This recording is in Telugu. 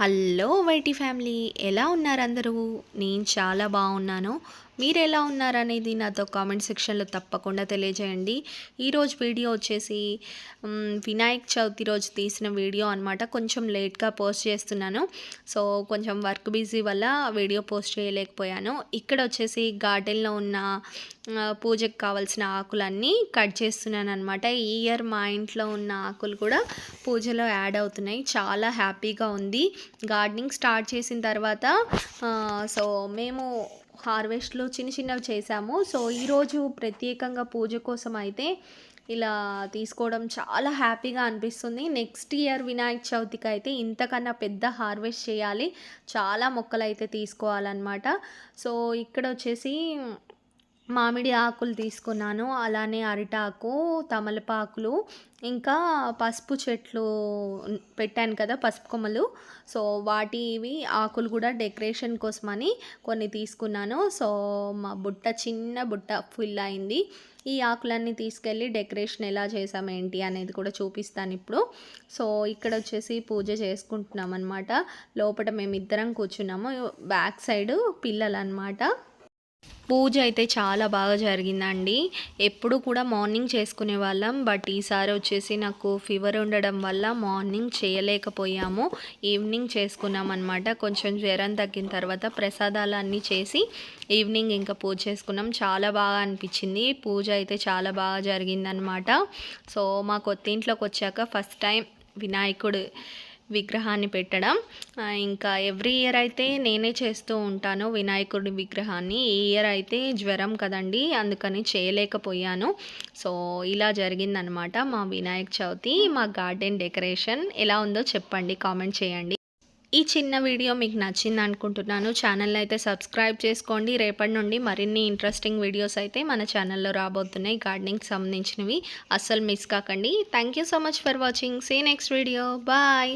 హలో వైటీ ఫ్యామిలీ ఎలా ఉన్నారు అందరూ? నేను చాలా బాగున్నాను. మీరు ఎలా ఉన్నారనేది నాతో కామెంట్ సెక్షన్లో తప్పకుండా తెలియజేయండి. ఈరోజు వీడియో వచ్చేసి వినాయక చవితి రోజు తీసిన వీడియో అనమాట కొంచెం లేట్గా పోస్ట్ చేస్తున్నాను. సో కొంచెం వర్క్ బిజీ వల్ల వీడియో పోస్ట్ చేయలేకపోయాను. ఇక్కడ వచ్చేసి గార్డెన్లో ఉన్న పూజకు కావాల్సిన ఆకులన్నీ కట్ చేస్తున్నాను అనమాట ఈ ఇయర్ మా ఇంట్లో ఉన్న ఆకులు కూడా పూజలో యాడ్ అవుతున్నాయి. చాలా హ్యాపీగా ఉంది. గార్డెనింగ్ స్టార్ట్ చేసిన తర్వాత సో మేము హార్వెస్ట్లో చిన్న చిన్నవి చేసాము సో ఈరోజు ప్రత్యేకంగా పూజ కోసం అయితే ఇలా తీసుకోవడం చాలా హ్యాపీగా అనిపిస్తుంది. నెక్స్ట్ ఇయర్ వినాయక చవితికి అయితే ఇంతకన్నా పెద్ద హార్వెస్ట్ చేయాలి. చాలా మొక్కలు అయితే తీసుకోవాలన్నమాట. సో ఇక్కడ వచ్చేసి మామిడి ఆకులు తీసుకున్నాను. అలానే అరిటాకు తమలపాకులు ఇంకా పసుపు చెట్లు పెట్టాను కదా పసుపు కొమ్మలు. సో వాటివి ఆకులు కూడా డెకరేషన్ కోసమని కొన్ని తీసుకున్నాను. సో మా బుట్ట చిన్న బుట్ట ఫుల్ అయింది. ఈ ఆకులన్నీ తీసుకెళ్ళి డెకరేషన్ ఎలా చేసామేంటి ఏంటి అనేది కూడా చూపిస్తాను ఇప్పుడు. సో ఇక్కడ వచ్చేసి పూజ చేసుకుంటున్నాం అనమాట లోపల మేమిద్దరం కూర్చున్నాము. బ్యాక్ సైడ్ పిల్లలు అనమాట పూజ అయితే చాలా బాగా జరిగిందండి. ఎప్పుడు కూడా మార్నింగ్ చేసుకునే వాళ్ళం. బట్ ఈసారి వచ్చేసి నాకు ఫీవర్ ఉండడం వల్ల మార్నింగ్ చేయలేకపోయాము. ఈవినింగ్ చేసుకున్నాం అనమాట కొంచెం జ్వరం తగ్గిన తర్వాత ప్రసాదాలు అన్నీ చేసి ఈవినింగ్ ఇంకా పూజ చేసుకున్నాం. చాలా బాగా అనిపించింది. పూజ అయితే చాలా బాగా జరిగిందనమాట సో మా కొత్త ఇంట్లోకి వచ్చాక ఫస్ట్ టైం వినాయకుడు విగ్రహాన్ని పెట్టడం. ఇంకా ఎవ్రీ ఇయర్ అయితే నేనే చేస్తూ ఉంటాను వినాయకుడి విగ్రహాన్ని. ఈ ఇయర్ అయితే జ్వరం కదండి అందుకని చేయలేకపోయాను. సో ఇలా జరిగిందనమాట మా వినాయక చవితి మా గార్డెన్ డెకరేషన్. ఎలా ఉందో చెప్పండి కామెంట్ చేయండి. ఈ చిన్న వీడియో మీకు నచ్చింది అనుకుంటున్నాను. ఛానల్ అయితే సబ్స్క్రైబ్ చేసుకోండి. రేపటి నుండి మరిన్ని ఇంట్రెస్టింగ్ వీడియోస్ అయితే మన ఛానల్లో రాబోతున్నాయి. గార్డెనింగ్కి సంబంధించినవి అస్సలు మిస్ కాకండి. Thank you so much for watching see next video bye